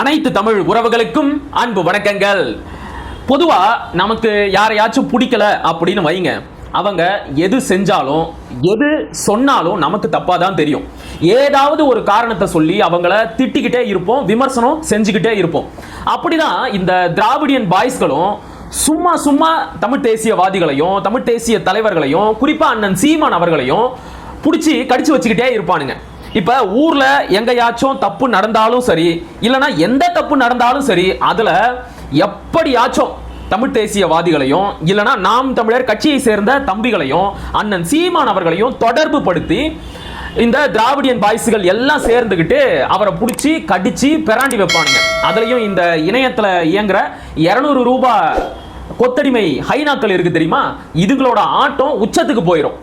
அனைத்து தமிழ் உறவுகளுக்கும் அன்பு வணக்கங்கள். பொதுவாக நமக்கு யாரையாச்சும் பிடிக்கல அப்படின்னு வைங்க. அவங்க எது செஞ்சாலும் எது சொன்னாலும் நமக்கு தப்பாக தான் தெரியும். ஏதாவது ஒரு காரணத்தை சொல்லி அவங்கள திட்டிக்கிட்டே இருப்போம் விமர்சனம் செஞ்சுக்கிட்டே இருப்போம். அப்படிதான் இந்த திராவிடியன் பாய்ஸ்களும் சும்மா சும்மா தமிழ் தேசியவாதிகளையும் தமிழ் தேசிய தலைவர்களையும் குறிப்பாக அண்ணன் சீமான் அவர்களையும் பிடிச்சி கடிச்சு வச்சுக்கிட்டே இருப்பானுங்க. இப்ப ஊர்ல எங்கேயாச்சும் தப்பு நடந்தாலும் சரி இல்லனா எந்த தப்பு நடந்தாலும் சரி அதுல எப்படியாச்சும் தமிழ் தேசியவாதிகளையும் இல்லனா நாம் தமிழர் கட்சியை சேர்ந்த தம்பிகளையும் அண்ணன் சீமான் அவர்களையும் தொடர்பு படுத்தி இந்த திராவிடியன் பாய்ஸுகள் எல்லாம் சேர்ந்துக்கிட்டு அவரை பிடிச்சி கடிச்சு பெராண்டி வைப்பானுங்க. அதுலயும் இந்த இணையத்துல இயங்குற இருநூறு ரூபாய் கொத்தடிமை ஹைனாக்கள் இருக்கு தெரியுமா? இதுங்களோட ஆட்டம் உச்சத்துக்கு போயிடும்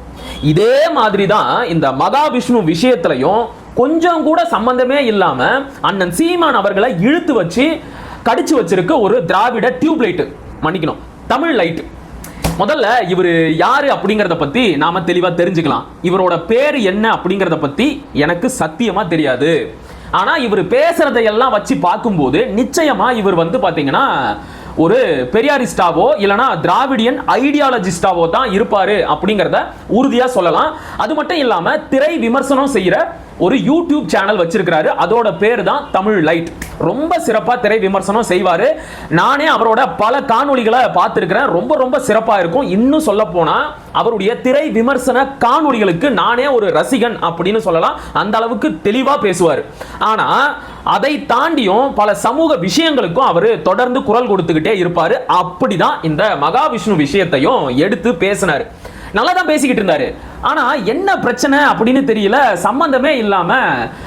இதே மாதிரி தான் இந்த மகாவிஷ்ணு விஷயத்திலையும் கொஞ்சம் கூட சம்பந்தமே இல்லாம அண்ணன் சீமான் அவர்களை இழுத்து வச்சு கடிச்சு வச்சிருக்க ஒரு திராவிட டியூப் லைட் மன்னிக்கணும். தமிழ் லைட் முதல்ல இவர் யாரு அப்படிங்கறத பத்தி நாம தெளிவா தெரிஞ்சுக்கலாம். இவரோட பேர் என்ன அப்படிங்கறத பத்தி எனக்கு சத்தியமா தெரியாது. ஆனா இவர் பேசுறதையெல்லாம் வச்சு பார்க்கும்போது நிச்சயமா இவர் வந்து பாத்தீங்கன்னா ஒரு பெரியாரிஸ்டாவோ இல்லனா திராவிடியன் ஐடியாலஜிஸ்டாவோ தான் இருப்பாரு அப்படிங்கறத உறுதியா சொல்லலாம். அது மட்டும் இல்லாம திரை விமர்சனம் செய்யற ஒரு யூடியூப் சேனல் வச்சிருக்கிறாரு. அதோட பேர் தான் தமிழ் லைட். ரொம்ப சிறப்பா திரை விமர்சனம் செய்வாரு. நானே அவரோட பல காணொலிகளை பார்த்திருக்கிறேன். ரொம்ப ரொம்ப சிறப்பா இருக்கும். இன்னும் சொல்ல போனா அவருடைய திரை விமர்சன காணொளிகளுக்கு நானே ஒரு ரசிகன் அப்படின்னு சொல்லலாம். அந்த அளவுக்கு தெளிவா பேசுவார். ஆனா அதை தாண்டியும் பல சமூக விஷயங்களுக்கும் அவர் தொடர்ந்து குரல் கொடுத்துக்கிட்டே இருப்பாரு. அப்படிதான் இந்த மகாவிஷ்ணு விஷயத்தையும் எடுத்து பேசினாரு. நல்லா தான் பேசிக்கிட்டு இருந்தாரு. ஆனா என்ன பிரச்சனை அப்படின்னு தெரியல. சம்பந்தமே இல்லாம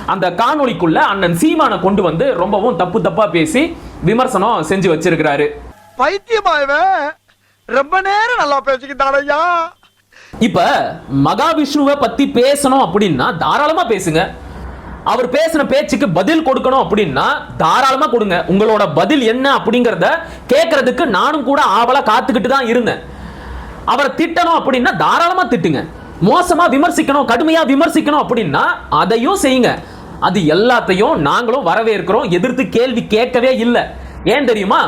அந்த காணொளிக்குள்ள அண்ணன் சீமானை கொண்டு வந்து ரொம்பவும் தப்பு தப்பா பேசி விமர்சனம் செஞ்சு வச்சிருக்கிறாரு. பைத்தியமா இவன்? ரொம்ப நேரம் நல்லா பேசிக்கிட்டான் ஐயா இப்ப மகாவிஷ்ணுவை பத்தி பேசணும் அப்படின்னா தாராளமா பேசுங்க. அவர் பேசின பேச்சுக்கு பதில் கொடுக்கணும் அப்படின்னா தாராளமாக கொடுங்க. உங்களோட பதில் என்ன அப்படிங்கிறத கேட்கறதுக்கு நானும் கூட ஆவலாக காத்துக்கிட்டு தான் இருந்தேன். அவரை திட்டணும் அப்படின்னா தாராளமாக திட்டுங்க. மோசமாக விமர்சிக்கணும் கடுமையாக விமர்சிக்கணும் அப்படின்னா அதையும் செய்யுங்க. அது எல்லாத்தையும் நாங்களும் வரவேற்கிறோம். எதிர்த்து கேள்வி கேட்கவே இல்லை. ஏன் தெரியுமா?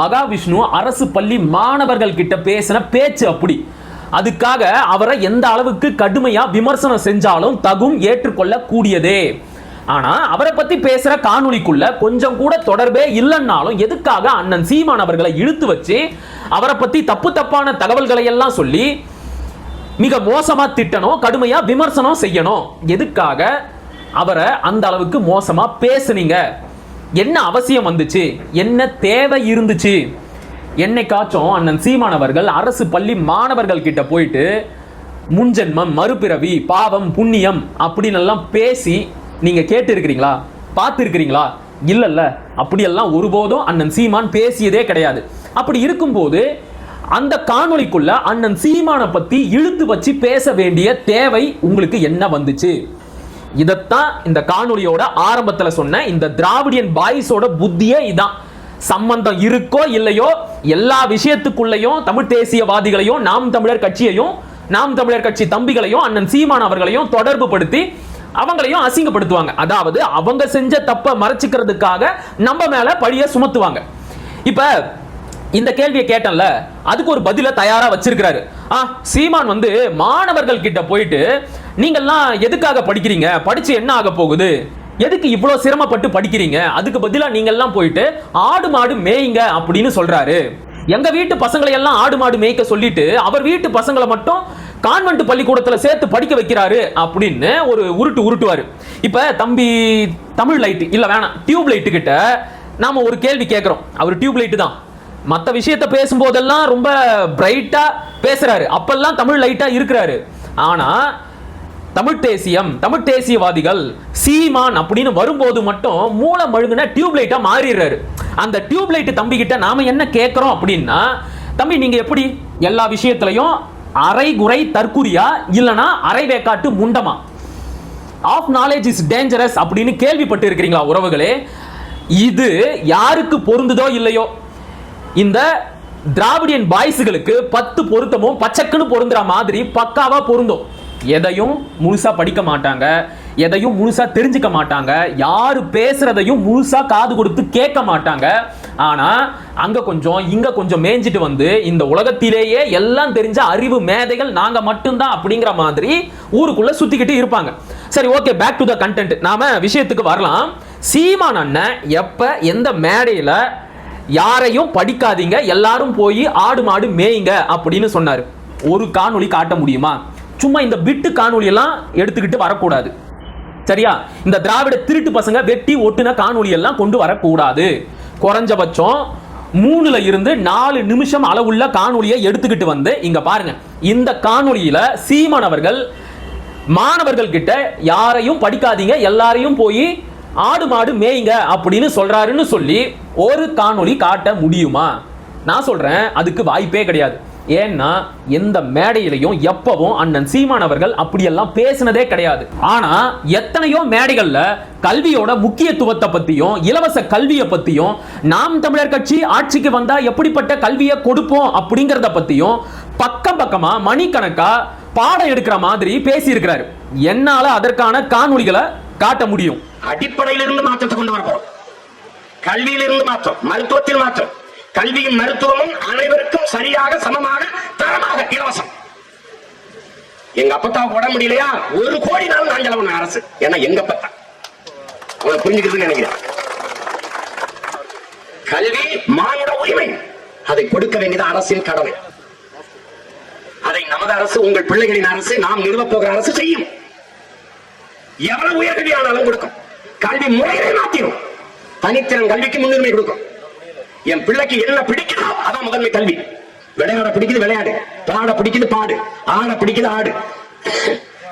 மகாவிஷ்ணு அரசு பள்ளி மாணவர்கள் கிட்ட பேசின பேச்சு அப்படி. அதுக்காக அவரை எந்த அளவுக்கு கடுமையாக விமர்சனம் செஞ்சாலும் தகும் ஏற்றுக்கொள்ளக்கூடியதே. ஆனா அவரை பத்தி பேசுற காணொலிக்குள்ள கொஞ்சம் கூட தொடர்பே இல்லைன்னாலும் எதுக்காக அண்ணன் சீமான் அவர்களை இழுத்து வச்சு அவரை பத்தி தப்பு தப்பான தகவல்களை எல்லாம் சொல்லி மிக மோசமா திட்டணும் கடுமையா விமர்சனம் செய்யணும்? எதுக்காக அவரை அந்த அளவுக்கு மோசமா பேசுனீங்க? என்ன அவசியம் வந்துச்சு? என்ன தேவை இருந்துச்சு? என்னைக்காச்சும் அண்ணன் சீமானவர்கள் அரசு பள்ளி மாணவர்கள் கிட்ட போயிட்டு முன்ஜென்மம் மறுபிறவி பாவம் புண்ணியம் அப்படின்னு எல்லாம் பேசி நீங்கள் கேட்டு இருக்கிறீங்களா இல்லைல்ல. அப்படியெல்லாம் ஒருபோதும் அண்ணன் சீமான் பேசியதே கிடையாது. அப்படி இருக்கும்போது அந்த காணொலிக்குள்ள அண்ணன் சீமானை பற்றி இழுத்து வச்சு பேச வேண்டிய தேவை உங்களுக்கு என்ன வந்துச்சு? இதைத்தான் இந்த காணொலியோட ஆரம்பத்தில் சொன்ன இந்த திராவிடியன் பாய்ஸோட புத்தியே இதான். சம்பந்தம் இருக்கோ இல்லையோ எல்லா விஷயத்துக்குள்ளேயும் தமிழ் தேசியவாதிகளையும் நாம் தமிழர் கட்சியையும் நாம் தமிழர் கட்சி தம்பிகளையும் அண்ணன் சீமான் அவர்களையும் தொடர்பு படுத்தி அவங்களையும் அசிங்கப்படுத்துவாங்க. அதாவது அவங்க செஞ்ச தப்பை மறைச்சிக்கிறதுக்காக நம்ம மேல பழிய சுமத்துவாங்க. இப்ப இந்த கேள்வியை கேட்டேன்ல அதுக்கு ஒரு பதில தயாரா வச்சிருக்கிறாரு. ஆ சீமான் வந்து மாணவர்கள் கிட்ட போயிட்டு நீங்கெல்லாம் எதுக்காக படிக்கிறீங்க? படிச்சு என்ன ஆக போகுது? எதுக்கு இவ்வளவு சிரமப்பட்டு படிக்கிறீங்க? அதுக்கு பதிலா நீங்கெல்லாம் போயிட்டு ஆடு மாடு மேய்ங்க அப்படின்னு சொல்றாரு. எங்க வீட்டு பசங்களை எல்லாம் ஆடு மாடு மேய்க்க சொல்லிட்டு அவர் வீட்டு பசங்களை மட்டும் கான்வென்ட் பள்ளிக்கூடத்துல சேர்த்து படிக்க வைக்கிறாரு அப்படின்னு ஒரு உருட்டு உருட்டுவாரு. இப்ப தம்பி தமிழ் லைட் இல்ல வேணாம் டியூப் லைட் கிட்ட நாம ஒரு கேள்வி கேட்கிறோம் அவர் டியூப் லைட் தான். மற்ற விஷயத்த பேசும்போதெல்லாம் ரொம்ப பிரைட்டா பேசுறாரு. அப்பெல்லாம் தமிழ் லைட்டா இருக்கிறாரு. ஆனா தமிழ் தேசியம் தமிழ் தேசியவாதிகள் சீமான் அப்படின்னு வரும்போது மட்டும் மூளை மழுங்கின டியூப் லைட்டா மாறிடுறாரு. அந்த டியூப் லைட் தம்பி கிட்ட நாம என்ன கேட்கிறோம் அப்படின்னா தம்பி நீங்க எப்படி எல்லா விஷயத்திலையும் அரைகுறை தற்குறியா இல்லனா அரை வேக்காட்டு முண்டமா? ஆஃப் நாலேஜ் இஸ் டேஞ்சரஸ் அப்படின்னு கேள்விப்பட்டு இருக்கிறீங்களா உறவுகளே? இது யாருக்கு பொருந்துதோ இல்லையோ? இந்த திராவிடியன் பாய்ஸுகளுக்கு பத்து பொருத்தமும் பச்சக்குன்னு பொருந்துற மாதிரி பக்காவா பொருந்தும். எதையும் முழுசா படிக்க மாட்டாங்க. எதையும் முழுசா தெரிஞ்சுக்க மாட்டாங்க. யாரு பேசுறதையும் முழுசா காது கொடுத்து கேட்க மாட்டாங்க. ஆனா அங்க கொஞ்சம் இங்க கொஞ்சம் மேய்ஞ்சிட்டு வந்து இந்த உலகத்திலேயே எல்லாம் தெரிஞ்ச அறிவு மேதைகள் நாங்க மட்டும்தான் அப்படிங்கிற மாதிரி ஊருக்குள்ள சுத்திக்கிட்டு இருப்பாங்க. சரி okay back to the content நாம விஷயத்துக்கு வரலாம். சீமான் அண்ணன் எப்ப எந்த மேடையில யாரையும் படிக்காதீங்க எல்லாரும் போய் ஆடு மாடு மேயுங்க அப்படின்னு சொன்னார். ஒரு காணொளி காட்ட முடியுமா? சும்மா இந்த பிட்டு காணொளி எல்லாம் எடுத்துக்கிட்டு வரக்கூடாது. சரியா? இந்த திராவிட திருட்டு பசங்க வெட்டி ஒட்டுன காணொலி எல்லாம் கொண்டு வரக்கூடாது. குறைஞ்சபட்சம் மூணுல இருந்து நாலு நிமிஷம் அளவுள்ள காணொலியை எடுத்துக்கிட்டு வந்து இங்க பாருங்க. இந்த காணொலியில சீமான் அவர்கள் மாணவர்கள் கிட்ட யாரையும் படிக்காதீங்க எல்லாரையும் போய் ஆடு மாடு மேய்ங்க அப்படின்னு சொல்றாருன்னு சொல்லி ஒரு காணொலி காட்ட முடியுமா? நான் சொல்றேன் அதுக்கு வாய்ப்பே கிடையாது. ஏன்னா எந்த மேடையிலையும் எப்பவும் அண்ணன் சீமான் அவர்கள் அப்படியெல்லாம் பேசினதே கிடையாது. ஆனா எத்தனையோ மேடைகள்ல கல்வியோட முக்கியத்துவத்தை பத்தியும் இலவச கல்வியை பத்தியும் நாம் தமிழர் கட்சி ஆட்சிக்கு வந்தா எப்படிப்பட்ட கல்வியை கொடுப்போம் அப்படிங்கறத பத்தியும் பக்கம் பக்கமா மணிக்கணக்கா பாடம் எடுக்கிற மாதிரி பேசி இருக்கிறாரு என்னால அதற்கான காணொலிகளை காட்ட முடியும். அடிப்படையிலிருந்து மாற்றத்தை கொண்டு வர போறோம் கல்வியிலிருந்து மாற்றம் மருத்துவத்தில் மாற்றம். கல்வியும் மருத்துவமும் அனைவருக்கும் சரியாக சமமாக தரமாக இலவசம். எங்க அப்பத்தாவுக்கு உடம்பு முடியலையா? ஒரு கோடி நாள் நான் செலவு அரசு. ஏன்னா எங்க அப்பத்தா? அவங்க புரிஞ்சுக்கிறதுன்னு நினைக்கிறேன். கல்வி மானுட உரிமை. அதை கொடுக்க வேண்டியது அரசின் கடமை. அதை நமது அரசு உங்கள் பிள்ளைகளின் அரசு நாம் நிறுவப் போகிற அரசு செய்யும். எவ்வளவு உயர்கல்வியானாலும் கொடுக்கும். கல்வி முறையை மாத்திரும். தனித்திறன் கல்விக்கு முன்னுரிமை கொடுக்கும். என் பிள்ளைக்கு என்ன பிடிக்குதோ அதான் முதன்மை கல்வி. விளையாட பிடிக்குது விளையாடு. பாட பிடிக்குது பாடு. ஆட பிடிக்குது ஆடு.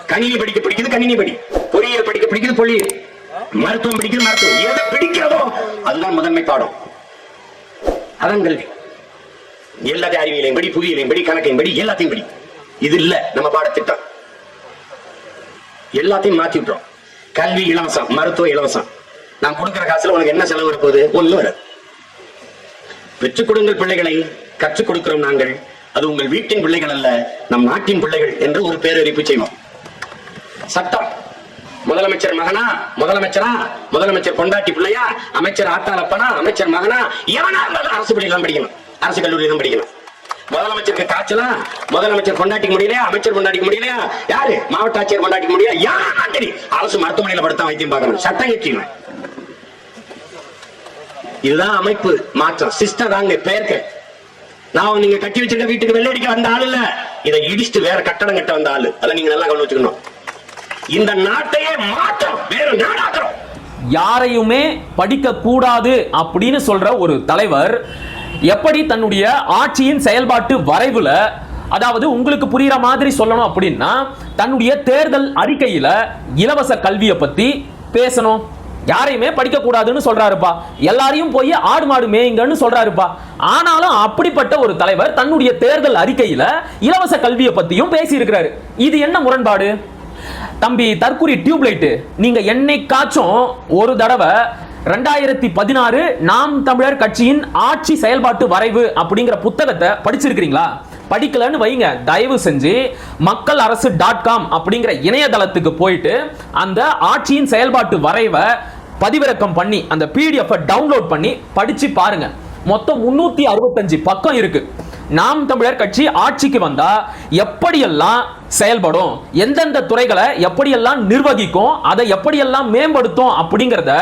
கணினி படிக்க பிடிக்குது கணினி படி. பொறியியல் படிக்க பிடிக்குது பொறியியல். மருத்துவம் பிடிக்குது மருத்துவம். எதை பிடிக்கிறதோ அதுதான் முதன்மை பாடம். அதான் கல்வி. எல்லாத்தையும் அறிவியலையும் படி புவியியலையும் படி கணக்கையும் படி எல்லாத்தையும் படி. இது இல்ல. நம்ம பாடத்திட்டம். எல்லாத்தையும் மாத்தி விட்டுறோம். கல்வி இலவசம் மருத்துவம் இலவசம். நான் கொடுக்கற காசுல உனக்கு என்ன செலவு இருப்பது ஒண்ணு வராது. பெற்றுக் கொடுங்கள் பிள்ளைகளை கற்றுக் கொடுக்கிறோம் நாங்கள். அது உங்கள் வீட்டின் பிள்ளைகள் அல்ல நம் நாட்டின் பிள்ளைகள் என்று ஒரு பேரறிப்பு செய்வோம். சட்டம். முதலமைச்சர் மகனா முதலமைச்சரா? முதலமைச்சர் பொண்டாட்டி பிள்ளையா? அமைச்சர் ஆத்தாளப்பனா அமைச்சர் மகனா? எவனா இருந்தாலும் அரசு பள்ளியெல்லாம் படிக்கணும். அரசு கல்லூரியில தான் படிக்கணும். முதலமைச்சருக்கு காய்ச்சலா? முதலமைச்சர் கொண்டாட்டிக்க முடியலையா? அமைச்சர் கொண்டாடிக்க முடியலையா? யாரு? மாவட்ட ஆட்சியர் கொண்டாடிக்க முடியல யாரும் அரசு மருத்துவமனையில படுத்தா வைத்தியம் பார்க்கணும். சட்டம் ஏற்றிடுவேன் இதுதான் அமைப்பு மாற்றம். சிஸ்டம் தாங்க பெயர்க்க நான் நீங்க கட்டி வச்சிருக்க வீட்டுக்கு வெள்ளடிக்க வந்த ஆள் இல்ல. இதை இடிச்சுட்டு வேற கட்டடம் கட்ட வந்த ஆளு. அதை நீங்க நல்லா கவனம் வச்சுக்கணும். இந்த நாட்டையே மாற்றம் வேற நாடாக்குறோம் யாரையுமே படிக்க கூடாது அப்படின்னு சொல்ற ஒரு தலைவர் எப்படி தன்னுடைய ஆட்சியின் செயல்பாட்டு வரைவுல அதாவது உங்களுக்கு புரியுற மாதிரி சொல்லணும் அப்படின்னா தன்னுடைய தேர்தல் அறிக்கையில இலவச கல்வியை பத்தி பேசணும். யாரையுமே படிக்க கூடாதுன்னு சொல்றாருப்பா. எல்லாரையும் போய் ஆடு மாடு மேயுங்கன்னு சொல்றாருப்பா. ஆனாலும் அப்படிப்பட்ட ஒரு தலைவர் தன்னுடைய தேர்தல் அறிக்கையில இலவச கல்வியை பத்தியும் பேசி இருக்கிறாரு இது என்ன முரண்பாடு? தம்பி தற்குறி டியூப்லைட் நீங்க என்னைக்காச்சும் ஒரு தடவை ரெண்டாயிரத்தி பதினாறு நாம் தமிழர் கட்சியின் ஆட்சி செயல்பாட்டு வரைவு அப்படிங்கிற புத்தகத்தை படிச்சிருக்கிறீங்களா? படிக்கலன்னு வைங்க. தயவு செஞ்சு மக்கள் அரசு டாட் காம் அப்படிங்கிற இணையதளத்துக்கு போயிட்டு அந்த ஆட்சியின் செயல்பாட்டு வரைவை பதிவிறக்கம் பண்ணி அந்த பிடிஎஃப் டவுன்லோட் பண்ணி படிச்சு பாருங்க. மொத்தம் முன்னூத்தி அறுபத்தஞ்சு பக்கம் இருக்கு. நாம் தமிழர் கட்சி ஆட்சிக்கு வந்தா எப்படியெல்லாம் செயல்படும் எந்தெந்த துறைகளை எப்படியெல்லாம் நிர்வகிக்கும் அதை எப்படியெல்லாம் மேம்படுத்தும் அப்படிங்கிறத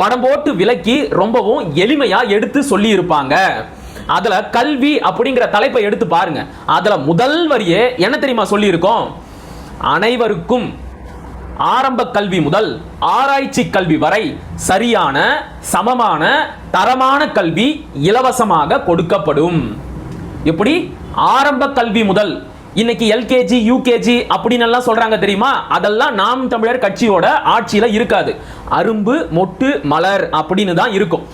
படம் போட்டு விலக்கி ரொம்பவும் எளிமையா எடுத்து சொல்லி இருப்பாங்க அதுல கல்வி அப்படிங்கிற தலைப்பை எடுத்து பாருங்க. அதுல முதல் வரியே என்ன தெரியுமா சொல்லியிருக்கோம்? அனைவருக்கும் ஆரம்ப கல்வி முதல் ஆராய்ச்சி கல்வி வரை சரியான சமமான தரமான கல்வி இலவசமாக கொடுக்கப்படும். எப்படி? ஆரம்ப கல்வி முதல் இன்னைக்கு எல்கேஜி யூகேஜி அப்படின்னு எல்லாம் சொல்றாங்க தெரியுமா? அதெல்லாம் நாம் தமிழர் கட்சியோட ஆட்சியில இருக்காது. அரும்பு மொட்டு மலர் அப்படின்னு தான் இருக்கும்.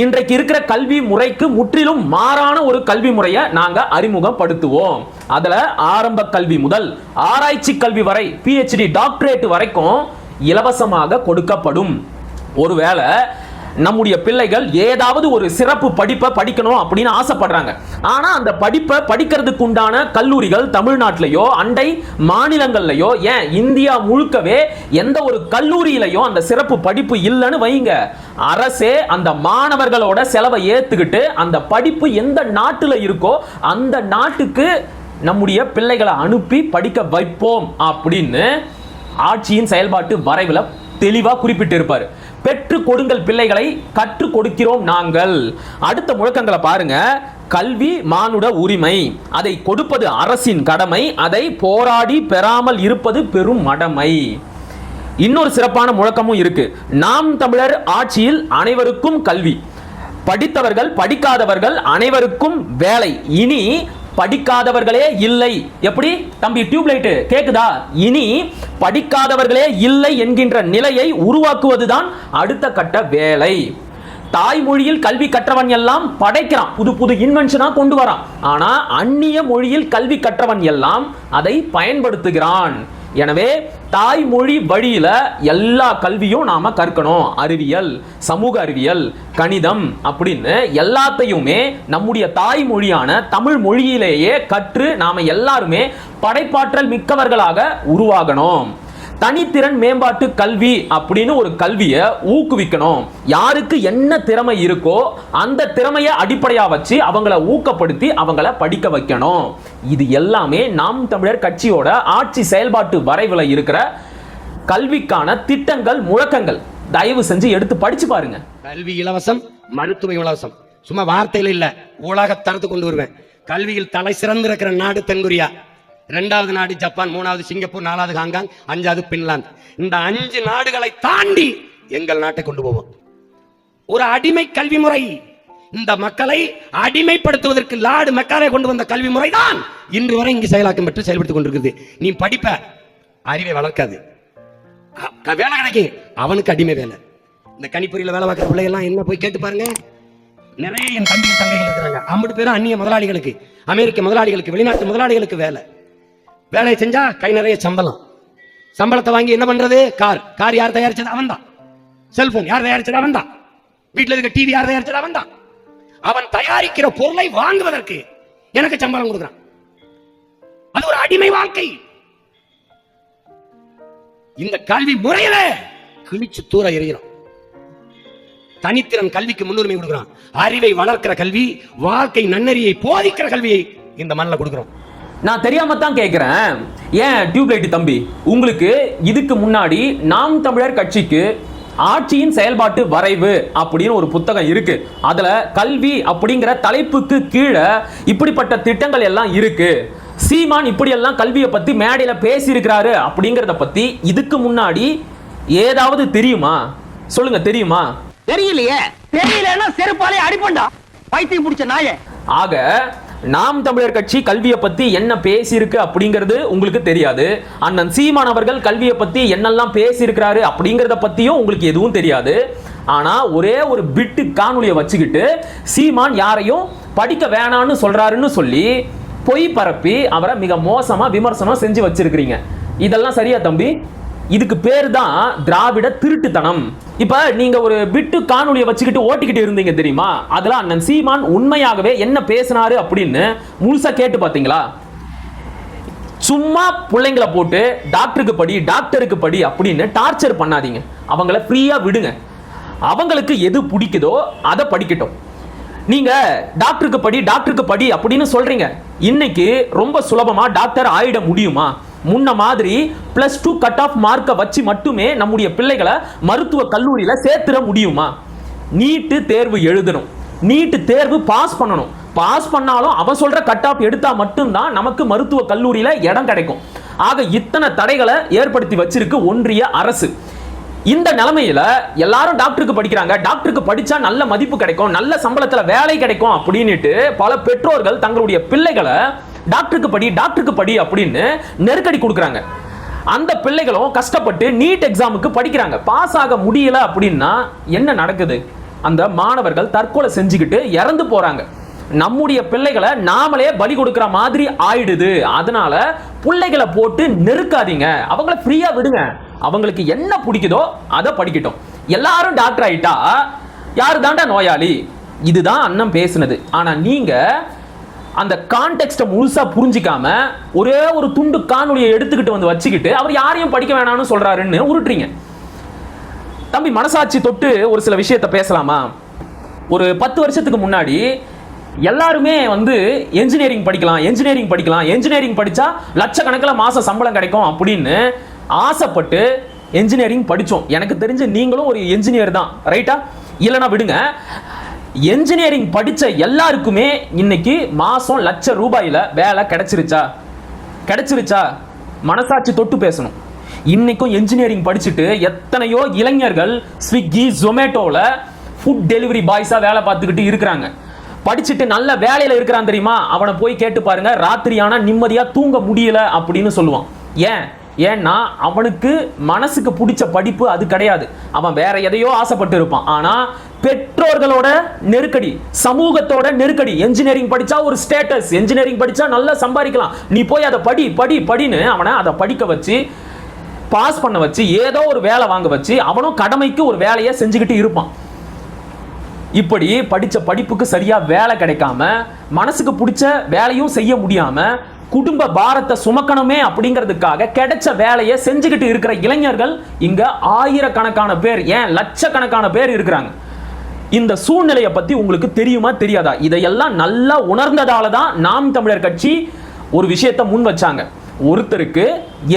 இன்றைக்கு இருக்கிற கல்வி முறைக்கு முற்றிலும் மாறான ஒரு கல்வி முறையை நாங்க அறிமுகப்படுத்துவோம். அதுல ஆரம்ப கல்வி முதல் ஆராய்ச்சி கல்வி வரை பிஹெச்டி டாக்டரேட் வரைக்கும் இலவசமாக கொடுக்கப்படும். ஒருவேளை நம்முடைய பிள்ளைகள் ஏதாவது ஒரு சிறப்பு படிப்பை படிக்கணும் அப்படின்னு ஆசைப்படுறாங்க. ஆனால் அந்த படிப்பை படிக்கிறதுக்கு உண்டான கல்லூரிகள் தமிழ்நாட்டிலையோ அண்டை மாநிலங்கள்லையோ ஏன் இந்தியா முழுக்கவே எந்த ஒரு கல்லூரியிலையும் அந்த சிறப்பு படிப்பு இல்லைன்னு வைங்க. அரசே அந்த மாணவர்களோட செலவை ஏற்றுக்கிட்டு அந்த படிப்பு எந்த நாட்டில் இருக்கோ அந்த நாட்டுக்கு நம்முடைய பிள்ளைகளை அனுப்பி படிக்க வைப்போம் அப்படின்னு ஆட்சியின் செயல்பாட்டு வரைவில் தெளிவாக குறிப்பிட்டிருப்பார். பெற்று கொடுங்கள் பிள்ளைகளை கற்றுக் கொடுக்கிறோம் நாங்கள். அடுத்த முழக்கங்களை பாருங்க. கல்வி மானுட உரிமை. அதை கொடுப்பது அரசின் கடமை. அதை போராடி பெறாமல் இருப்பது பெரும் மடமை. இன்னொரு சிறப்பான முழக்கமும் இருக்கு. நாம் தமிழர் ஆட்சியில் அனைவருக்கும் கல்வி. படித்தவர்கள் படிக்காதவர்கள் அனைவருக்கும் வேலை. இனி படிக்காதவர்களே இல்லை. எப்படி? தம்பி டியூப்லைட் கேக்குதா? இனி படிக்காதவர்களே இல்லை என்கின்ற நிலையை உருவாக்குவதுதான் அடுத்த கட்ட வேலை. தாய்மொழியில் கல்வி கற்றவன் எல்லாம் படைக்கிறான். புது புது இன்வென்ஷனா கொண்டு வரான். ஆனா அந்நிய மொழியில் கல்வி கற்றவன் எல்லாம் அதை பயன்படுத்துகிறான். எனவே தாய்மொழி வழியில் எல்லா கல்வியும் நாம் கற்கணும். அறிவியல் சமூக அறிவியல் கணிதம் அப்படின்னு எல்லாத்தையுமே நம்முடைய தாய்மொழியான தமிழ் மொழியிலேயே கற்று நாம எல்லாருமே படைப்பாற்றல் மிக்கவர்களாக உருவாகணும். தனித்திறன் மேம்பாட்டு கல்வி அப்படின்னு ஒரு கல்வியை ஊக்குவிக்கணும். யாருக்கு என்ன திறமை இருக்கோ அந்த திறமையை அடிப்படையாக வச்சு அவங்கள ஊக்கப்படுத்தி அவங்கள படிக்க வைக்கணும். இது எல்லாமே நாம் தமிழர் கட்சியோட ஆட்சி செயல்பாட்டு வரைவில் இருக்கிற கல்விக்கான திட்டங்கள் முழக்கங்கள். தயவு செஞ்சு எடுத்து படிச்சு பாருங்க. கல்வி இலவசம் மருத்துவ இலவசம். சும்மா வார்த்தையில் இல்ல உலக தரத்து கொண்டு வருவேன். கல்வியில் தலை சிறந்திருக்கிற நாடு தென்கொரியா. ரெண்டாவது நாடு ஜப்பான் மூணாவது சிங்கப்பூர் நாலாவது ஹாங்காங் அஞ்சாவது பின்லாந்து. இந்த அஞ்சு நாடுகளை தாண்டி எங்கள் நாட்டை கொண்டு போவோம். ஒரு அடிமை கல்வி முறை. இந்த மக்களை அடிமைப்படுத்துவதற்கு லார்டு மக்காரை கொண்டு வந்த கல்வி முறைதான் இன்று வரை இங்கு செயலாக்கம் பெற்று செயல்படுத்திக் கொண்டிருக்கிறது. நீ படிப்ப அறிவை வளர்க்காது. வேலை கிடைக்கும் அவனுக்கு அடிமை வேலை. இந்த கணிப்பொறியில் வேலை பார்க்குற பிள்ளைகள்லாம் என்ன போய் கேட்டு பாருங்க. நிறைய என் தம்பி தங்கைகள் இருக்கிறாங்க. ஐம்பது பேரும் அந்நிய முதலாளிகளுக்கு அமெரிக்க முதலாளிகளுக்கு வெளிநாட்டு முதலாளிகளுக்கு வேலை. வேலையை செஞ்சா கை நிறைய சம்பளம். சம்பளத்தை வாங்கி என்ன பண்றது? கார். கார் யார் தயாரிச்சது? அவன் தான் செல்போன் யார் தயாரிச்சது? அவன் தான் இருக்க டிவி யார் தயாரிச்சது? அவன் தான் அவன் தயாரிக்கிற பொருளை வாங்குவதற்கு எனக்கு சம்பளம் கொடுக்குறான். அது ஒரு அடிமை வாழ்க்கை. இந்த கல்வி முறையில கிழிச்சு தூர எறிகிறோம் தனித்திறன் கல்விக்கு முன்னுரிமை கொடுக்கிறான். அறிவை வளர்க்கிற கல்வி வாழ்க்கை நன்னறியை போதிக்கிற கல்வியை இந்த மண்ணில் கொடுக்கிறோம். நான் தெரியாம தான் கேட்கிறேன் ஏன் டியூப்லைட் தம்பி? உங்களுக்கு இதுக்கு முன்னாடி நாம் தமிழர் கட்சிக்கு ஆட்சியின் செயல்பாட்டு வரைவு அப்படின்னு ஒரு புத்தகம் இருக்கு. அதுல கல்வி அப்படிங்கிற தலைப்புக்கு கீழே இப்படிப்பட்ட திட்டங்கள் எல்லாம் இருக்கு. சீமான் இப்படியெல்லாம் கல்வியை பத்தி மேடையில பேசியிருக்கிறாரு அப்படிங்கறத பத்தி இதுக்கு முன்னாடி ஏதாவது தெரியுமா? சொல்லுங்க தெரியுமா? தெரியலையே. தெரியலன்னா செருப்பாலே அடிப்பண்டா. பைத்தியம் பிடிச்ச நாயே. ஆக நாம் தமிழர் கட்சி கல்வியை பத்தி என்ன பேசியிருக்கு அப்படிங்கிறது உங்களுக்கு தெரியாது. அண்ணன் சீமான் அவர்கள் கல்வியை பத்தி என்னெல்லாம் பேசியிருக்கிறாரு அப்படிங்கிறத பத்தியும் உங்களுக்கு எதுவும் தெரியாது. ஆனா ஒரே ஒரு பிட்டு காணொலியை வச்சுக்கிட்டு சீமான் யாரையும் படிக்க வேணான்னு சொல்றாருன்னு சொல்லி பொய் பரப்பி அவரை மிக மோசமா விமர்சனம் செஞ்சு வச்சிருக்கிறீங்க. இதெல்லாம் சரியா தம்பி? இதுக்கு பேர் தான் திராவிட திருட்டுத்தனம். இப்ப நீங்க ஒரு பிட்டு காணொலியை வச்சுக்கிட்டு ஓட்டிக்கிட்டு இருந்தீங்க தெரியுமா? அதெல்லாம் அண்ணன் சீமான் உண்மையாகவே என்ன பேசினாரு அப்படின்னு முழுசா கேட்டு பாத்தீங்களா? சும்மா பிள்ளைங்களை போட்டு டாக்டருக்கு படி டாக்டருக்கு படி அப்படின்னு டார்ச்சர் பண்ணாதீங்க. அவங்கள ஃப்ரீயா விடுங்க. அவங்களுக்கு எது பிடிக்குதோ அதை படிக்கட்டும். நீங்க டாக்டருக்கு படி டாக்டருக்கு படி அப்படின்னு சொல்றீங்க. இன்னைக்கு ரொம்ப சுலபமா டாக்டர் ஆயிட முடியுமா? முன்ன மாதிரி பிளஸ் டூ கட் ஆஃப் மார்க்கை வச்சு மட்டுமே நம்முடைய பிள்ளைகளை மருத்துவ கல்லூரியில் சேர்த்துட முடியுமா? நீட்டு தேர்வு எழுதணும். நீட்டு தேர்வு பாஸ் பண்ணணும். பாஸ் பண்ணாலும் அவன் சொல்ற கட் ஆஃப் எடுத்தா மட்டும்தான் நமக்கு மருத்துவ கல்லூரியில இடம் கிடைக்கும். ஆக இத்தனை தடைகளை ஏற்படுத்தி வச்சிருக்கு ஒன்றிய அரசு. இந்த நிலைமையில எல்லாரும் டாக்டருக்கு படிக்கிறாங்க. டாக்டருக்கு படிச்சா நல்ல மதிப்பு கிடைக்கும் நல்ல சம்பளத்துல வேலை கிடைக்கும் அப்படின்னுட்டு பல பெற்றோர்கள் தங்களுடைய பிள்ளைகளை டாக்டருக்கு படி டாக்டருக்கு படி அப்படின்னு நெருக்கடி கொடுக்குறாங்க. அந்த பிள்ளைகளும் கஷ்டப்பட்டு நீட் எக்ஸாமுக்கு படிக்கிறாங்க. பாஸ் ஆக முடியல அப்படின்னா என்ன நடக்குது? அந்த மாணவர்கள் தற்கொலை செஞ்சுக்கிட்டு இறந்து போறாங்க. நம்முடைய பிள்ளைகளை நாமளே பலி கொடுக்குற மாதிரி ஆயிடுது. அதனால பிள்ளைகளை போட்டு நெருக்காதீங்க. அவங்கள ஃப்ரீயா விடுங்க. அவங்களுக்கு என்ன பிடிக்குதோ அதை படிக்கட்டும். எல்லாரும் டாக்டர் ஆயிட்டா யாரு தாண்டா நோயாளி? இதுதான் அண்ணன் பேசுனது. ஆனா நீங்க அந்த கான்டெக்ட்டை முழுசா புரிஞ்சிக்காம ஒரே ஒரு துண்டு காணொலியை எடுத்துக்கிட்டு வந்து வச்சுக்கிட்டு அவர் யாரையும் படிக்க வேணாம்னு சொல்றாருன்னு உருட்டுறீங்க. தம்பி மனசாட்சி தொட்டு ஒரு சில விஷயத்தை பேசலாமா? ஒரு பத்து வருஷத்துக்கு முன்னாடி எல்லாருமே வந்து என்ஜினியரிங் படிக்கலாம் என்ஜினியரிங் படிக்கலாம். என்ஜினியரிங் படித்தா லட்சக்கணக்கில் மாதம் சம்பளம் கிடைக்கும் அப்படின்னு ஆசைப்பட்டு என்ஜினியரிங் படித்தோம் எனக்கு தெரிஞ்சு நீங்களும் ஒரு என்ஜினியர் தான் ரைட்டா இல்லைனா விடுங்க. என்ஜினியரிங் படித்த எல்லாருக்குமே இன்னைக்கு மாதம் லட்ச ரூபாயில வேலை கிடைச்சிருச்சா? கிடைச்சிருச்சா? மனசாட்சி தொட்டு பேசணும். இன்னைக்கும் என்ஜினியரிங் படிச்சுட்டு எத்தனையோ இளைஞர்கள் ஸ்விக்கி ஜொமேட்டோவில் ஃபுட் டெலிவரி பாய்ஸாக வேலை பார்த்துக்கிட்டு இருக்கிறாங்க. படிச்சுட்டு நல்ல வேலையில் இருக்கிறான் தெரியுமா? அவனை போய் கேட்டு பாருங்க. ராத்திரி ஆனால் நிம்மதியாக தூங்க முடியல அப்படின்னு சொல்லுவான். ஏன்? ஏன்னா அவனுக்கு மனசுக்கு பிடிச்ச படிப்பு அது கிடையாது. அவன் வேற எதையோ ஆசைப்பட்டு இருப்பான். ஆனால் பெற்றோர்களோட நெருக்கடி சமூகத்தோட நெருக்கடி. என்ஜினியரிங் படிச்சா ஒரு ஸ்டேட்டஸ் என்ஜினியரிங் படிச்சா நல்லா சம்பாதிக்கலாம். நீ போய் அதை படி படி படின்னு அவனை அதை படிக்க வச்சு பாஸ் பண்ண வச்சு ஏதோ ஒரு வேலை வாங்க வச்சு அவனும் கடமைக்கு ஒரு வேலையை செஞ்சுக்கிட்டு இருப்பான். இப்படி படிச்ச படிப்புக்கு சரியாக வேலை கிடைக்காம மனசுக்கு பிடிச்ச வேலையும் செய்ய முடியாம குடும்ப பாரத்தை சுமக்கணுமே அப்படிங்கிறதுக்காக கிடைச்ச வேலையை செஞ்சுக்கிட்டு இருக்கிற இளைஞர்கள் இங்கே ஆயிரக்கணக்கான பேர் ஏன் லட்சக்கணக்கான பேர் இருக்கிறாங்க. இந்த சூழ்நிலையை பத்தி உங்களுக்கு தெரியுமா தெரியாதா? இதையெல்லாம் நல்லா உணர்ந்ததால தான் நாம் தமிழர் கட்சி ஒரு விஷயத்தை முன் வச்சாங்க. ஒருத்தருக்கு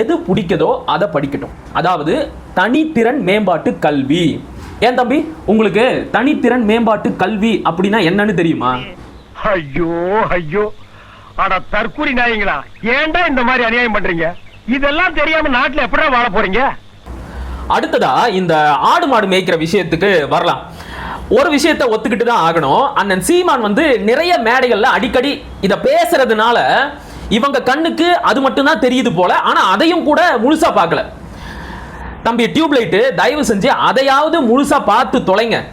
எது பிடிக்குதோ அதை படிக்கட்டும். அதாவது தனித்திறன் மேம்பாட்டு கல்வி. ஏன் தம்பி? உங்களுக்கு தனித்திறன் மேம்பாட்டு கல்வி அப்படின்னா என்னன்னு தெரியுமா? ஐயோ ஐயோ. அட தற்கூரி நாயங்களா. ஏன்டா இந்த மாதிரி அநியாயம் பண்றீங்க? இதெல்லாம் தெரியாம நாட்டுல எப்படா வாழ போறீங்க? அடுத்ததா இந்த ஆடு மாடு மேய்க்கிற விஷயத்துக்கு வரலாம். ஒரு விஷயத்தை ஒத்துக்கிட்டு தான் ஆகணும். அண்ணன் சீமான் வந்து நிறைய மேடைகள்ல அடிக்கடி இதை பேசுறதுனால இவங்க கண்ணுக்கு அது மட்டும்தான் தெரியுது போல ஆனா அதையும் கூட முழுசா பார்க்கல. தம்பி டியூப்லைட்டு தயவு செஞ்சு அதையாவது முழுசா பார்த்து தொலைங்க.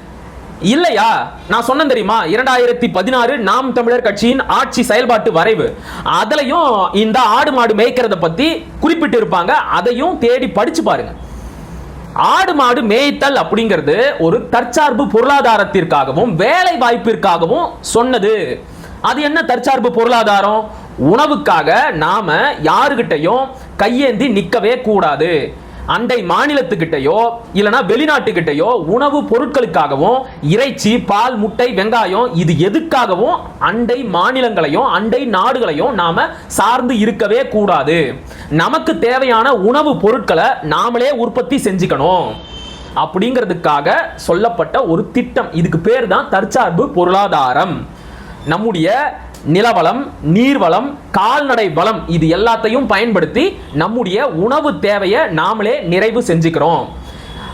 இல்லையா? நான் சொன்னேன் தெரியுமா? இரண்டாயிரத்தி பதினாறு நாம் தமிழர் கட்சியின் ஆட்சி செயல்பாட்டு வரைவு. அதுலயும் இந்த ஆடு மாடு மேய்க்கிறத பத்தி குறிப்பிட்டு இருப்பாங்க அதையும் தேடி படிச்சு பாருங்க. ஆடு மாடு மேய்த்தல் அப்படிங்கிறது ஒரு தற்சார்பு பொருளாதாரத்திற்காகவும் வேலை வாய்ப்பிற்காகவும் சொன்னது. அது என்ன தற்சார்பு பொருளாதாரம்? உணவுக்காக நாம யாருகிட்டையும் கையேந்தி நிற்கவே கூடாது. அண்டை மாநிலத்துக்கிட்டயோ இல்லைனா வெளிநாட்டுக்கிட்டயோ உணவு பொருட்களுக்காகவும் இறைச்சி பால் முட்டை வெங்காயம் இது எதுக்காகவும் அண்டை மாநிலங்களையும் அண்டை நாடுகளையும் நாம சார்ந்து இருக்கவே கூடாது. நமக்கு தேவையான உணவு பொருட்களை நாமளே உற்பத்தி செஞ்சுக்கணும். அப்படிங்கிறதுக்காக சொல்லப்பட்ட ஒரு திட்டம். இதுக்கு பேர் தான் தற்சார்பு பொருளாதாரம். நம்முடைய நிலவளம் நீர்வளம் கால்நடை வளம் இது எல்லாத்தையும் பயன்படுத்தி நம்முடைய உணவு தேவையை நாமளே நிறைவு செஞ்சுக்கிறோம்.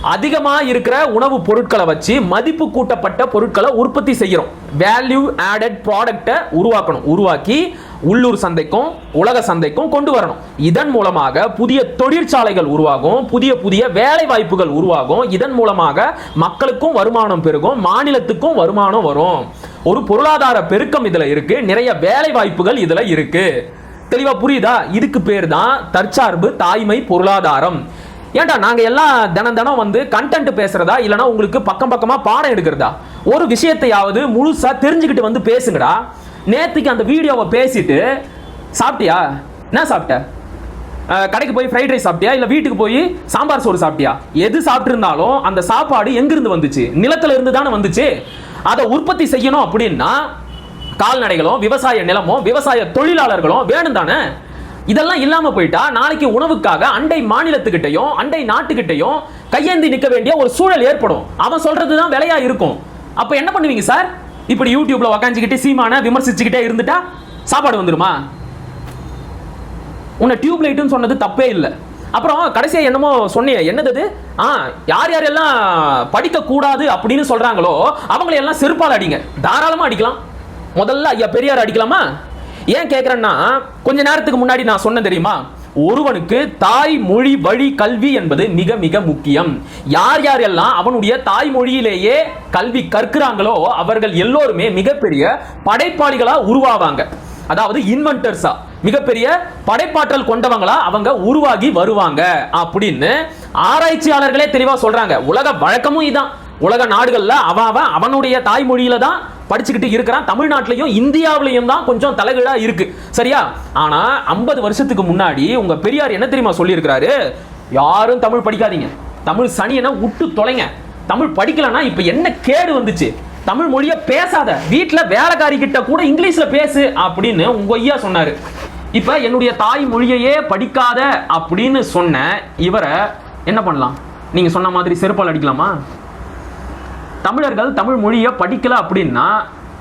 அதிகமாக இருக்கிற உணவு பொருட்களை வச்சு மதிப்பு கூட்டப்பட்ட பொருட்களை உற்பத்தி செய்கிறோம். வேல்யூ ஆடட் ப்ராடக்ட்டை உருவாக்கணும். உருவாக்கி உள்ளூர் சந்தைக்கும் உலக சந்தைக்கும் கொண்டு வரணும். இதன் மூலமாக புதிய தொழிற்சாலைகள் உருவாகும் புதிய புதிய வேலை வாய்ப்புகள் உருவாகும். இதன் மூலமாக மக்களுக்கும் வருமானம் பெருகும் மாநிலத்துக்கும் வருமானம் வரும். ஒரு பொருளாதார பெருக்கம் இதில் இருக்கு. நிறைய வேலை வாய்ப்புகள் இதில் இருக்கு. தெளிவாக புரியுதா? இதுக்கு பேர் தான் தற்சார்பு தாய்மை பொருளாதாரம். ஏன்டா நாங்கள் எல்லாம் தினம் தினம் வந்து கண்டென்ட் பேசுறதா? இல்லைன்னா உங்களுக்கு பக்கம் பக்கமாக பாடம் எடுக்கிறதா? ஒரு விஷயத்தையாவது முழுசாக தெரிஞ்சுக்கிட்டு வந்து பேசுங்கடா. நேற்றுக்கு அந்த வீடியோவை பேசிட்டு சாப்பிட்டியா? என்ன சாப்பிட்ட? கடைக்கு போய் ஃப்ரைட் ரைஸ் சாப்பிட்டியா? இல்லை வீட்டுக்கு போய் சாம்பார் சோறு சாப்பிட்டியா? எது சாப்பிட்டு இருந்தாலும் அந்த சாப்பாடு எங்கிருந்து வந்துச்சு? நிலத்துல இருந்து தானே வந்துச்சு? அதை உற்பத்தி செய்யணும் அப்படின்னா கால்நடைகளும் விவசாய நிலமும் விவசாய தொழிலாளர்களும் வேணும் தானே? இதெல்லாம் இல்லாம போயிட்டா நாளைக்கு உணவுக்காக அண்டை மாநிலத்துக்கிட்டையும் அண்டை நாட்டுக்கிட்டையும் கையேந்தி நிக்க வேண்டிய ஒரு சூழல் ஏற்படும். அவன் சொல்றதுதான் விலையா இருக்கும். அப்ப என்ன பண்ணுவீங்க சார்? இப்படி யூடியூப்ல உக்காஞ்சிக்கிட்டு சீமான விமர்சிச்சுக்கிட்டே இருந்துட்டா சாப்பாடு வந்துருமா உன்னை டியூப் சொன்னது தப்பே இல்லை. அப்புறம் கடைசியாக என்னமோ சொன்னியே என்னது ஆ யார் யாரெல்லாம் படிக்கக்கூடாது அப்படின்னு சொல்கிறாங்களோ அவங்களை எல்லாம் செருப்பால் அடிங்க. தாராளமாக அடிக்கலாம். முதல்ல ஐயா பெரியார் அடிக்கலாமா? ஏன் கேட்குறேன்னா கொஞ்ச நேரத்துக்கு முன்னாடி நான் சொன்னேன் தெரியுமா? ஒருவனுக்கு தாய் மொழி வழி கல்வி என்பது மிக மிக முக்கியம். யார் யார் எல்லாம் அவனுடைய தாய்மொழியிலேயே கல்வி கற்கிறாங்களோ அவர்கள் எல்லோருமே மிகப்பெரிய படைப்பாளிகளாக உருவாவாங்க. அதாவது இன்வென்டர்ஸா மிகப்பெரிய படைப்பாற்றல் கொண்டவங்களா அவங்க உருவாகி வருவாங்க அப்படின்னு ஆராய்ச்சியாளர்களே தெளிவா சொல்றாங்க. உலக வழக்கமும் இதான். உலக நாடுகள்ல அவன் அவன் அவனுடைய தாய்மொழியில தான் படிச்சுக்கிட்டு இருக்கிறான். தமிழ்நாட்டிலையும் இந்தியாவிலையும் தான் கொஞ்சம் தலைகீழா இருக்கு. சரியா? ஆனா ஐம்பது வருஷத்துக்கு முன்னாடி உங்க பெரியார் என்ன தெரியுமா சொல்லியிருக்கிறாரு? யாரும் தமிழ் படிக்காதீங்க. தமிழ் சனியனை விட்டு தொலைங்க. தமிழ் படிக்கலன்னா இப்ப என்ன கேடு வந்துச்சு? தமிழ் மொழிய பேசாத. வீட்ல வேலைக்காரி கிட்ட கூட இங்கிலீஷ்ல பேசு அப்படின்னு உங்க ஐயா சொன்னாரு. இப்ப என்னுடைய தாய் மொழியையே படிக்காத அப்படின்னு சொன்ன இவரை என்ன பண்ணலாம்? நீங்க சொன்ன மாதிரி செருப்பால் அடிக்கலாமா? தமிழர்கள் தமிழ் மொழியை படிக்கல அப்படின்னா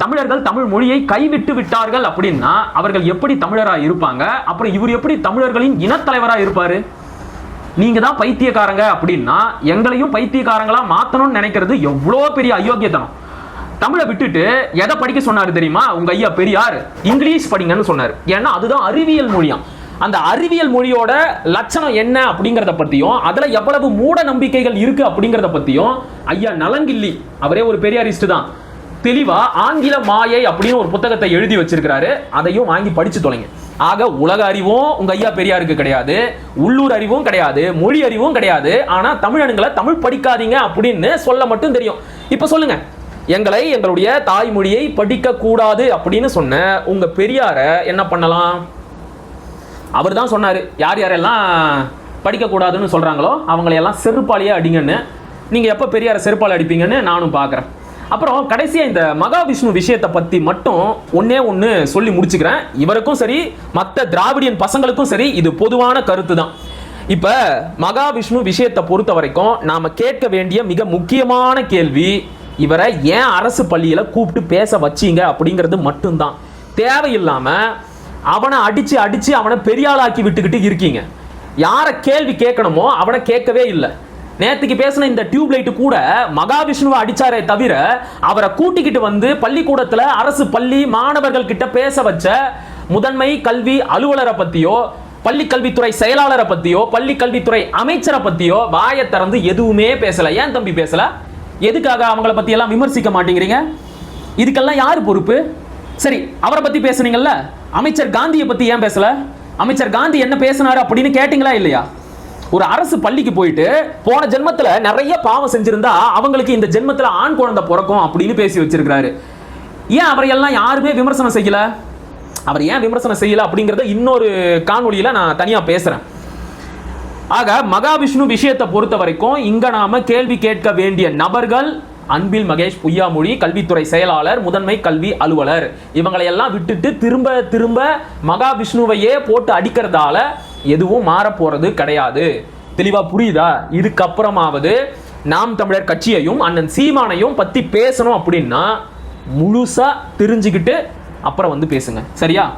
தமிழர்கள் தமிழ் மொழியை கைவிட்டு விட்டார்கள் அப்படின்னா அவர்கள் எப்படி தமிழராக இருப்பாங்க? அப்புறம் இவர் எப்படி தமிழர்களின் இனத்தலைவராக இருப்பாரு? நீங்க தான் பைத்தியக்காரங்க அப்படின்னா எங்களையும் பைத்தியக்காரங்களா மாத்தணும்னு நினைக்கிறது எவ்வளோ பெரிய அயோக்கியத்தனம். தமிழை விட்டுட்டு எதை படிக்க சொன்னாரு தெரியுமா? உங்க ஐயா பெரியார் இங்கிலீஷ் படிங்கன்னு சொன்னார். ஏன்னா அதுதான் அறிவியல் மொழியாம். அந்த அறிவியல் மொழியோட லட்சணம் என்ன அப்படிங்கிறத பத்தியும் அதுல எவ்வளவு மூட நம்பிக்கைகள் இருக்கு அப்படிங்கிறத பத்தியும் ஐயா நலங்கில்லி அவரே ஒரு பெரியாரிஸ்ட் தான். தெளிவா ஆங்கில மாயை அப்படின்னு ஒரு புத்தகத்தை எழுதி வச்சிருக்கிறாரு. அதையும் வாங்கி படிச்சு தொலைங்க. ஆக உலக அறிவும் உங்க ஐயா பெரியாருக்கு கிடையாது. உள்ளூர் அறிவும் கிடையாது. மொழி அறிவும் கிடையாது. ஆனா தமிழனுங்களை தமிழ் படிக்காதீங்க அப்படின்னு சொல்ல மட்டும் தெரியும். இப்ப சொல்லுங்க. எங்களை எங்களுடைய தாய்மொழியை படிக்க கூடாது அப்படின்னு சொன்ன உங்க பெரியார என்ன பண்ணலாம்? அவர் தான் சொன்னார் யார் யாரெல்லாம் படிக்கக்கூடாதுன்னு சொல்கிறாங்களோ அவங்களையெல்லாம் செருப்பாலேயே அடிங்கன்னு. நீங்கள் எப்போ பெரியாரை செருப்பால் அடிப்பீங்கன்னு நானும் பார்க்குறேன் அப்புறம் கடைசியாக இந்த மகாவிஷ்ணு விஷயத்தை பற்றி மட்டும் ஒன்றே ஒன்று சொல்லி முடிச்சுக்கிறேன். இவருக்கும் சரி மற்ற திராவிடியன் பசங்களுக்கும் சரி இது பொதுவான கருத்து தான் இப்போ மகாவிஷ்ணு விஷயத்தை பொறுத்த வரைக்கும் நாம் கேட்க வேண்டிய மிக முக்கியமான கேள்வி இவரை ஏன் அரசு பள்ளியில் கூப்பிட்டு பேச வச்சீங்க அப்படிங்கிறது மட்டும்தான். தேவையில்லாமல் அவனை அடித்து அடித்து அவனை பெரியாளாக்கி விட்டுக்கிட்டு இருக்கீங்க. யாரை கேள்வி கேட்கணுமோ அவனை கேட்கவே இல்லை. நேற்றுக்கு பேசின இந்த டியூப்லைட்டு கூட மகாவிஷ்ணுவை அடிச்சாரே தவிர அவரை கூட்டிக்கிட்டு வந்து பள்ளிக்கூடத்தில் அரசு பள்ளி மாணவர்கள் கிட்ட பேச வச்ச முதன்மை கல்வி அலுவலரை பற்றியோ பள்ளி கல்வித்துறை செயலாளரை பற்றியோ பள்ளி கல்வித்துறை அமைச்சரை பற்றியோ வாயை திறந்து எதுவுமே பேசலை. ஏன் தம்பி பேசலை? எதுக்காக அவங்கள பத்தி எல்லாம் விமர்சிக்க மாட்டேங்கிறீங்க? இதுக்கெல்லாம் யார் பொறுப்பு? சரி அவரை பத்தி பேசுனீங்கல்ல? அமைச்சர் காந்தியை பத்தி ஏன் பேசல? அமைச்சர் காந்தி என்ன பேசினாரு அப்படின்னு கேட்டீங்களா இல்லையா? ஒரு அரசு பள்ளிக்கு போயிட்டு போன ஜென்மத்தில் நிறைய பாவம் செஞ்சிருந்தா அவங்களுக்கு இந்த ஜென்மத்தில் ஆண் குழந்தை பிறக்கும் அப்படின்னு பேசி வச்சிருக்கிறாரு. ஏன் அவரையெல்லாம் யாருமே விமர்சனம் செய்யல? அவர் ஏன் விமர்சனம் செய்யல அப்படிங்கிறத இன்னொரு காணொலியில் நான் தனியாக பேசுகிறேன் ஆக மகாவிஷ்ணு விஷயத்தை பொறுத்த வரைக்கும் இங்க நாம கேள்வி கேட்க வேண்டிய நபர்கள் அன்பில் மகேஷ் பொய்யாமொழி கல்வித்துறை செயலாளர் முதன்மை கல்வி அலுவலர். இவங்களை எல்லாம் விட்டுட்டு திரும்ப திரும்ப மகாவிஷ்ணுவையே போட்டு அடிக்கிறதால எதுவும் மாறப் போறது கிடையாது. தெளிவா புரியுதா? இதுக்கப்புறமாவது நாம் தமிழர் கட்சியையும் அண்ணன் சீமானையும் பத்தி பேசணும் அப்படின்னா முழுசா தெரிஞ்சுக்கிட்டு அப்புறம் வந்து பேசுங்க. சரியா?